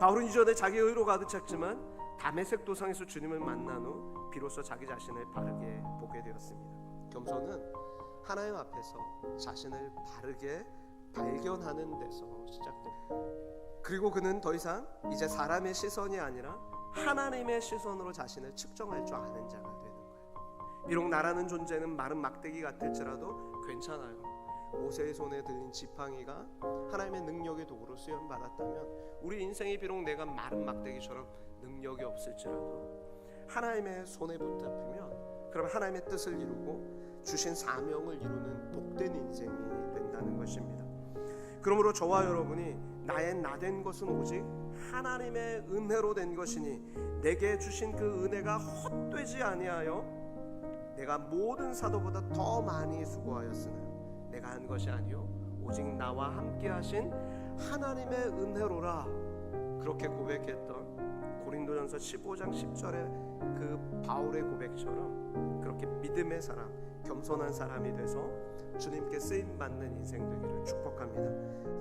바울은 이전에 자기 의로 가득 찼지만 담에색 도상에서 주님을 만난 후 비로소 자기 자신을 바르게 보게 되었습니다. 겸손은 하나님 앞에서 자신을 바르게 발견하는 데서 시작됩니다. 그리고 그는 더 이상 이제 사람의 시선이 아니라 하나님의 시선으로 자신을 측정할 줄 아는 자가 되는 거예요. 비록 나라는 존재는 마른 막대기 같을지라도 괜찮아요. 모세의 손에 들린 지팡이가 하나님의 능력의 도구로 수염 받았다면 우리 인생이 비록 내가 마른 막대기처럼 능력이 없을지라도 하나님의 손에 붙잡히면 그럼 하나님의 뜻을 이루고 주신 사명을 이루는 복된 인생이 된다는 것입니다. 그러므로 저와 여러분이 나의 나된 것은 오직 하나님의 은혜로 된 것이니 내게 주신 그 은혜가 헛되지 아니하여 내가 모든 사도보다 더 많이 수고하였으나 내가 한 것이 아니요 오직 나와 함께 하신 하나님의 은혜로라 그렇게 고백했던 고린도전서 15장 10절의 그 바울의 고백처럼 그렇게 믿음의 사람 겸손한 사람이 돼서 주님께 쓰임 받는 인생 되기를 축복합니다.